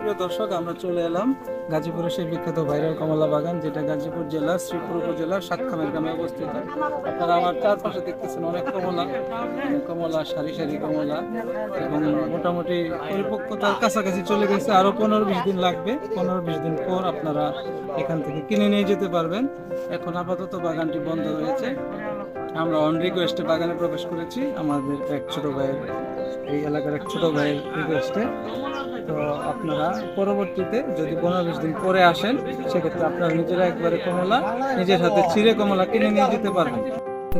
দর্শক, আমরা চলে এলাম গাজীপুরের সেই বিখ্যাত ভাইরাল কমলা বাগান, যেটা গাজীপুর জেলার শ্রীপুর উপজেলার সাতখামের গ্রামে অবস্থিত। আপনারা আমার চারপাশে দেখতেছেন অনেক কমলা কমলা, সারি সারি কমলা, এবং মোটামুটি পরিপক্কতার কাছাকাছি চলে গেছে। আরও পনেরো বিশ দিন লাগবে, পনেরো বিশ দিন পর আপনারা এখান থেকে কিনে নিয়ে যেতে পারবেন। এখন আপাতত বাগানটি বন্ধ রয়েছে। আমরা অন রিকোয়েস্টে বাগানে প্রবেশ করেছি। আমাদের এক ছোট ভাইয়ের, এই এলাকার এক ছোট ভাইয়ের রিকোয়েস্টে তো আপনারা পরবর্তীতে যদি পনেরো বিশ দিন পরে আসেন, সেক্ষেত্রে আপনারা নিজেরা একবারে কমলা, নিজের হাতে চিড়ে কমলা কিনে নিয়ে যেতে পারবেন।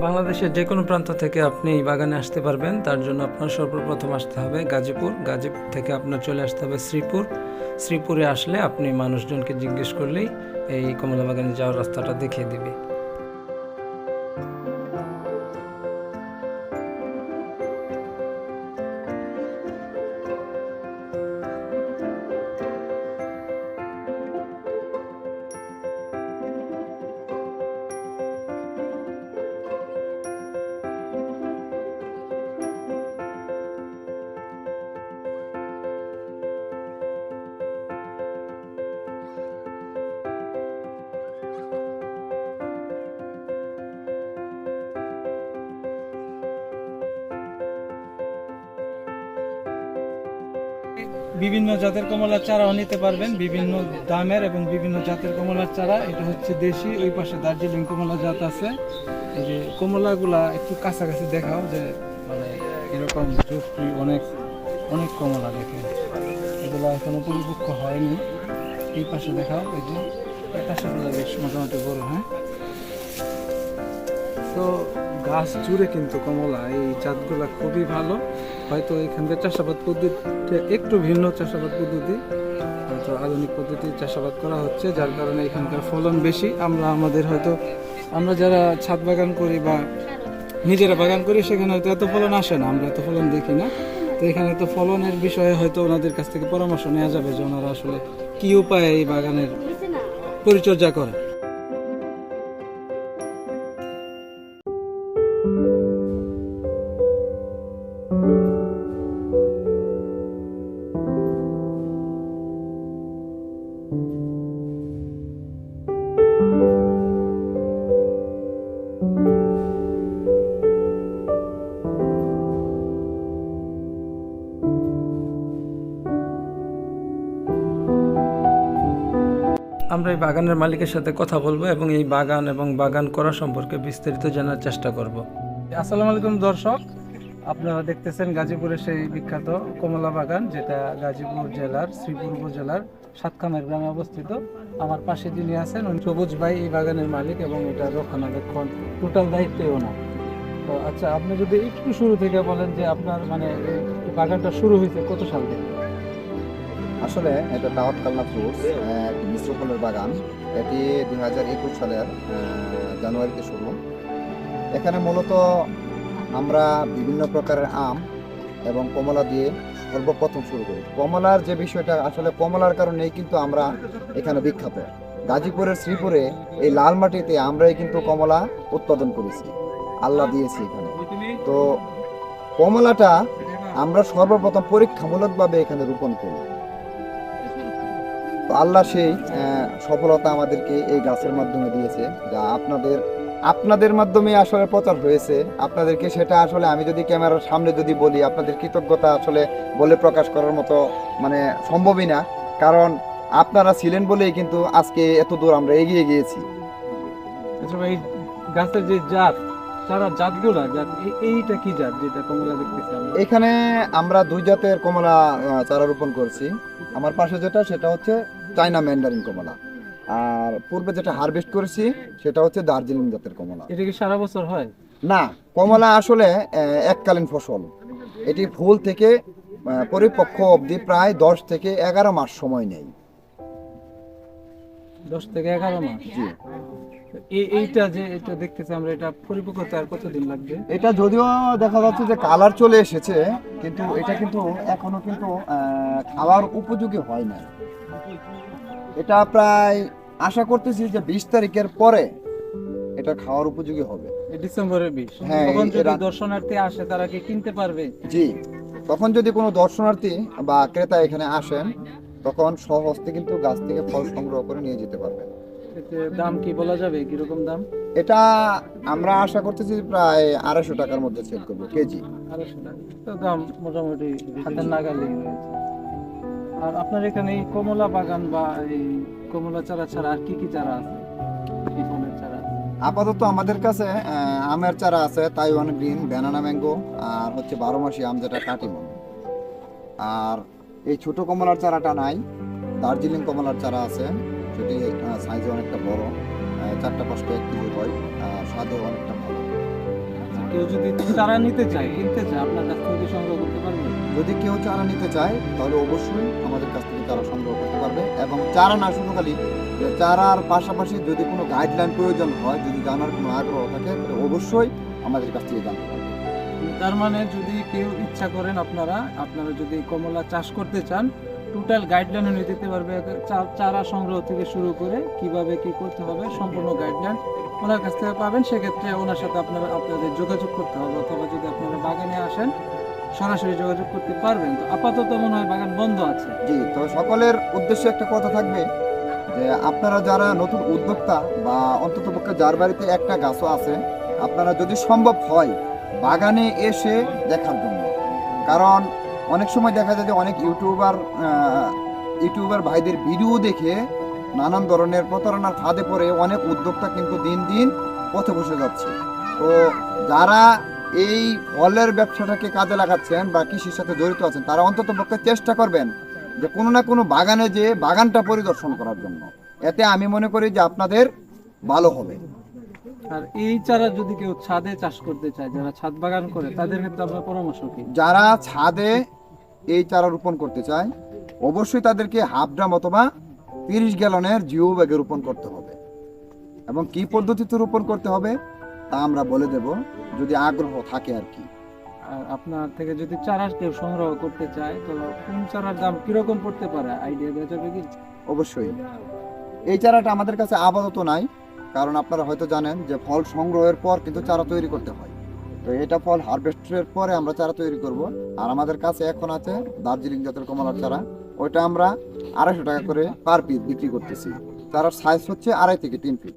বাংলাদেশের যে কোনো প্রান্ত থেকে আপনি এই বাগানে আসতে পারবেন। তার জন্য আপনার সর্বপ্রথম আসতে হবে গাজীপুর। গাজীপুর থেকে আপনার চলে আসতে হবে শ্রীপুর। শ্রীপুরে আসলে আপনি মানুষজনকে জিজ্ঞেস করলেই এই কমলা বাগানে যাওয়ার রাস্তাটা দেখিয়ে দিবে। বিভিন্ন জাতের কমলার চারাও নিতে পারবেন, বিভিন্ন দামের এবং বিভিন্ন জাতের কমলার চারা। এটা হচ্ছে দেশি, ওই পাশে দার্জিলিং কমলা জাত আছে। এই যে কমলাগুলা একটু কাছাকাছি দেখাও যে মানে এরকম জুফরি অনেক অনেক কমলা দেখে। এগুলো এখনও পরিপক্ক হয়নি। এই পাশে দেখাও, এই যে, এই বেশ মোটামুটি বড় হ্যাঁ? তো গাছ জুড়ে কিন্তু কমলা, এই জাতগুলা খুবই ভালো। হয়তো এখানকার চাষাবাদ পদ্ধতিটা একটু ভিন্ন চাষাবাদ পদ্ধতি, হয়তো আধুনিক পদ্ধতির চাষাবাদ করা হচ্ছে, যার কারণে এখানকার ফলন বেশি। আমরা, আমাদের হয়তো, আমরা যারা ছাদ বাগান করি বা নিজেরা বাগান করি, সেখানে হয়তো এত ফলন আসে না, আমরা এত ফলন দেখি না। তো এখানে তো ফলনের বিষয়ে হয়তো ওনাদের কাছ থেকে পরামর্শ নেওয়া যাবে যে ওনারা আসলে কি উপায়ে এই বাগানের পরিচর্যা করে আমরা এই বাগানের মালিকের সাথে কথা বলব এবং এই বাগান এবং বাগান করা সম্পর্কে বিস্তারিত জানার চেষ্টা করব। আসসালামু আলাইকুম দর্শক, আপনারা দেখতেছেন গাজীপুরের সেই বিখ্যাত কমলা বাগান, যেটা গাজীপুর জেলার, শ্রীপুর উপজেলার সাতখামের গ্রামে অবস্থিত। আমার পাশে যিনি আছেন, উনি সবুজ ভাই, এই বাগানের মালিক এবং এটা রক্ষণাবেক্ষণ টোটাল দায়িত্বে ওনার তো আচ্ছা আপনি যদি একটু শুরু থেকে বলেন যে আপনার মানে বাগানটা শুরু হয়েছে কত সাল থেকে? আসলে এটা দাওয়াত কালনা ফ্রুটস একটি মিশ্র ফলের বাগান। এটি দুই হাজার একুশ সালের জানুয়ারিতে শুরু। এখানে মূলত আমরা বিভিন্ন প্রকারের আম এবং কমলা দিয়ে সর্বপ্রথম শুরু করি। কমলার যে বিষয়টা, আসলে কমলার কারণেই কিন্তু আমরা এখানে বিখ্যাত। গাজীপুরের শ্রীপুরে এই লাল মাটিতে আমরাই কিন্তু কমলা উৎপাদন করেছি। আল্লাহ দিয়েছি এখানে। তো কমলাটা আমরা সর্বপ্রথম পরীক্ষামূলকভাবে এখানে রোপণ করি। তো আল্লাহ সেই সফলতা আমাদেরকে এই গাছের মাধ্যমে দিয়েছে যা আপনাদের আপনাদের মাধ্যমে আসলে প্রচার হয়েছে। আপনাদেরকে সেটা আসলে আমি যদি ক্যামেরার সামনে যদি বলি আপনাদের কৃতজ্ঞতা আসলে বলে প্রকাশ করার মতো মানে সম্ভবই না। কারণ আপনারা ছিলেন বলেই কিন্তু আজকে এত দূর আমরা এগিয়ে গিয়েছি। ভাই গাছের যে জাত চারা জাতগুলা জাত এই- এইটা কি জাত যেটা কমলা দেখতেছি এখানে আমরা দুই জাতের কমলা চারা রোপণ করছি। আমার পাশে যেটা সেটা হচ্ছে চাইনা ম্যান্ডারিন কমলা। আর পূর্বে যেটা হারভেস্ট করেছি সেটা হচ্ছে দার্জিলিং জাতের কমলা। এটা কি সারা বছর হয়? না কমলা আসলে এককালীন ফসল। এটি ফুল থেকে পরিপক্ক অবধি প্রায় দশ থেকে এগারো মাস সময় নেই দশ থেকে এগারো মাস? জি। এইটা যে এটা দেখতেছি আমরা এটা আর কতদিন লাগবে? এটা যদিও দেখা যাচ্ছে যে কালার চলে এসেছে কিন্তু এটা কিন্তু এখনও কিন্তু খাওয়ার উপযোগী হয় না এটা প্রায় আশা করতেছি যে বিশ তারিখের পরে এটা খাওয়ার উপযোগী হবে। ডিসেম্বরের বিশ। হ্যাঁ, তখন যদি দর্শনার্থী আসে তারা কি কিনতে পারবে? জি তখন যদি কোনো দর্শনার্থী বা ক্রেতা এখানে আসেন তখন সহস্তে কিন্তু গাছ থেকে ফল সংগ্রহ করে নিয়ে যেতে পারবেন। দাম কি বলা যাবে? কীরকম দাম? এটা আমরা আশা করতেছি প্রায় আড়াইশো টাকার মধ্যে সেল করব কেজি। আড়াইশো টাকা। তো দাম মোটামুটি হাতের রয়েছে। আর আপনার এখানে এই কমলা বাগান বা এই কমলা চারা ছাড়া আর কি কি চারা আছে? কি ফলের চারা আপাতত আমাদের কাছে আমের চারা আছে তাইওয়ান গ্রিন ব্যানানা ম্যাঙ্গো আর হচ্ছে বারো মাসি আম যেটা কাটিমন আর এই ছোট কমলার চারাটা নাই দার্জিলিং কমলার চারা আছে। সেটি সাইজে অনেকটা বড় চারটা পাঁচটা এক কেজি হয় আর স্বাদে অনেকটা ভালো। কেউ যদি চারা নিতে চায় কিনতে চায় আপনার কাছ থেকে সংগ্রহ করতে পারবে? যদি কেউ চারা নিতে চায় তাহলে অবশ্যই আমাদের কাছ থেকে তারা সংগ্রহ করতে পারবে। এবং চারা না শুধু খালি চারার পাশাপাশি যদি কোনো গাইডলাইন প্রয়োজন হয় যদি জানার কোনো আগ্রহ থাকে তাহলে অবশ্যই আমাদের কাছ থেকে জানতে পারবে। তার মানে যদি কেউ ইচ্ছা করেন আপনারা আপনারা যদি কমলা চাষ করতে চান টোটাল গাইডলাইন উনি দিতে পারবে চারা সংগ্রহ থেকে শুরু করে কীভাবে কি করতে হবে, সম্পূর্ণ গাইডলাইন ওনার কাছ থেকে পাবেন। সেক্ষেত্রে ওনার সাথে আপনারা আপনাদের যোগাযোগ করতে হবে, অথবা যদি আপনারা বাগানে আসেন, সরাসরি যোগাযোগ করতে পারবেন। তো আপাতত মনে হয় বাগান বন্ধ আছে। জি, তো সকলের উদ্দেশ্যে একটা কথা থাকবে যে, আপনারা যারা নতুন উদ্যোক্তা বা অন্তত পক্ষে যার বাড়িতে একটা গাছও আছে, আপনারা যদি সম্ভব হয় বাগানে এসে দেখার জন্য। কারণ অনেক সময় দেখা যায় যে অনেক ইউটিউবার ইউটিউবার ভাইদের ভিডিও দেখে নানান ধরনের প্রতারণার ফাঁদে পড়ে অনেক উদ্যোক্তা কিন্তু দিন দিন পথে বসে যাচ্ছে। তো যারা এই ফলের ব্যবসাটাকে কাজে লাগাচ্ছেন বা কৃষির সাথে জড়িত আছেন, তারা অন্তত পক্ষে চেষ্টা করবেন যে কোনো না কোনো বাগানে যে বাগানটা পরিদর্শন করার জন্য। এতে আমি মনে করি যে আপনাদের ভালো হবে। আর এই চারা যদি কেউ ছাদে চাষ করতে চায় যারা ছাদ বাগান করে তাদের ক্ষেত্রে আপনার পরামর্শ কি? যারা ছাদে এই চারা রোপণ করতে চায় অবশ্যই তাদেরকে হাফ ড্রাম অথবা তিরিশ গ্যালনের জিও ব্যাগে রোপণ করতে হবে। এবং কি পদ্ধতিতে রোপণ করতে হবে তা আমরা বলে দেব যদি আগ্রহ থাকে আর কি। আর আপনার থেকে যদি চারা কেউ সংগ্রহ করতে চায় তো কোন চারার দাম কীরকম পড়তে পারে? আইডিয়া দেওয়া যাবে কি? অবশ্যই। এই চারাটা আমাদের কাছে আপাতত নাই। কারণ আপনারা হয়তো জানেন যে ফল সংগ্রহের পর কিন্তু চারা তৈরি করতে হয়। তো এটা ফল হারভেস্টের পরে আমরা চারা তৈরি করব। আর আমাদের কাছে এখন আছে দার্জিলিং জাতের কমলার চারা। ওইটা আমরা আড়াইশো টাকা করে পার পিস বিক্রি করতেছি। চারার সাইজ হচ্ছে আড়াই থেকে তিন ফিট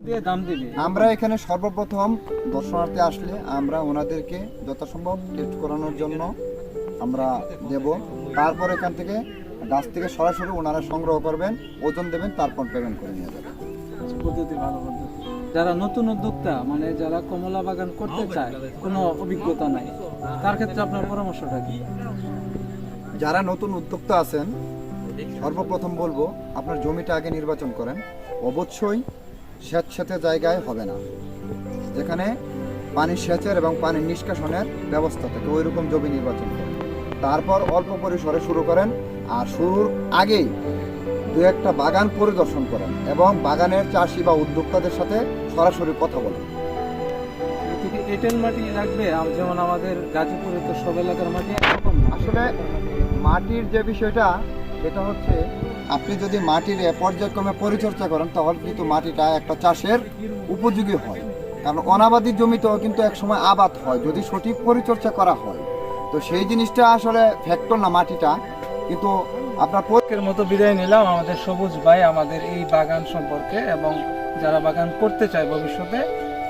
আমরা এখানে সর্বপ্রথম দর্শনার্থী আসলে আমরা ওনাদেরকে যথাসম্ভব টেস্ট করানোর জন্য আমরা দেব। তারপর এখান থেকে গাছ থেকে সরাসরি ওনারা সংগ্রহ করবেন ওজন দেবেন তারপর পেমেন্ট করে নিয়ে যাবেন। পদ্ধতি ভালো যারা নতুন উদ্যোক্তা মানে যারা কমলা বাগান করতে চায় কোনো অভিজ্ঞতা নাই। তার ক্ষেত্রে আপনার পরামর্শটা কি? যারা নতুন উদ্যোক্তা আছেন সর্বপ্রথম বলব আপনার জমিটা আগে নির্বাচন করেন। অবশ্যই স্যাঁতস্যাঁতে জায়গায় হবে না। যেখানে পানি সেচের এবং পানির নিষ্কাশনের ব্যবস্থা থাকে ওই রকম জমি নির্বাচন করেন। তারপর অল্প পরিসরে শুরু করেন আর শুরুর আগেই দু একটা বাগান পরিদর্শন করেন এবং বাগানের চাষি বা উদ্যোক্তাদের সাথে সরাসরি কথা বলেন। এঁটেল মাটি আম- যেমন আমাদের গাজীপুরে তো সব এলাকার মাটি। আসলে মাটির যে বিষয়টা সেটা হচ্ছে আপনি যদি মাটির পর্যায়ক্রমে পরিচর্যা করেন তাহলে কিন্তু মাটিটা একটা চাষের উপযোগী হয়। কারণ অনাবাদী জমিতেও কিন্তু একসময় আবাদ হয় যদি সঠিক পরিচর্যা করা হয়। তো সেই জিনিসটা আসলে ফ্যাক্টর না মাটিটা কিন্তু আপনার প- আজকের মতো বিদায় নিলাম। আমাদের সবুজ ভাই আমাদের এই বাগান সম্পর্কে এবং যারা বাগান করতে চায় ভবিষ্যতে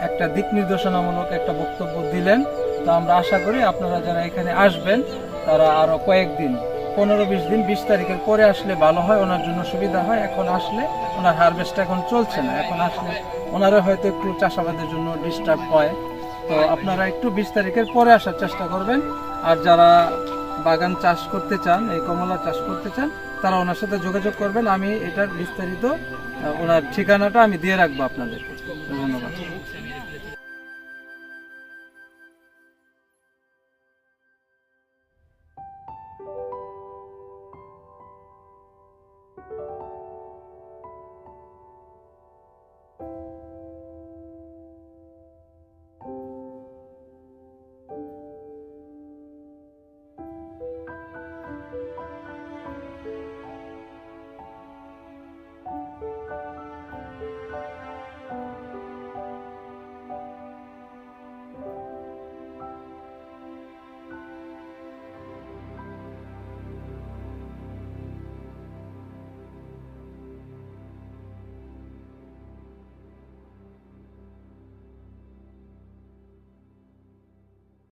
একটা দিক নির্দেশনামূলক একটা বক্তব্য দিলেন। তো আমরা আশা করি আপনারা যারা এখানে আসবেন, তারা আরও কয়েকদিন, পনেরো বিশ দিন, বিশ তারিখের পরে আসলে ভালো হয়, ওনার জন্য সুবিধা হয়। এখন আসলে ওনার হারভেস্ট এখন চলছে না। এখন আসলে ওনারা হয়তো একটু চাষাবাদের জন্য ডিস্টার্ব হয়। তো আপনারা একটু বিশ তারিখের পরে আসার চেষ্টা করবেন। আর যারা বাগান চাষ করতে চান, এই কমলা চাষ করতে চান, তারা ওনার সাথে যোগাযোগ করবেন। আমি এটার বিস্তারিত ওনার ঠিকানাটা আমি দিয়ে রাখব আপনাদের ধন্যবাদ।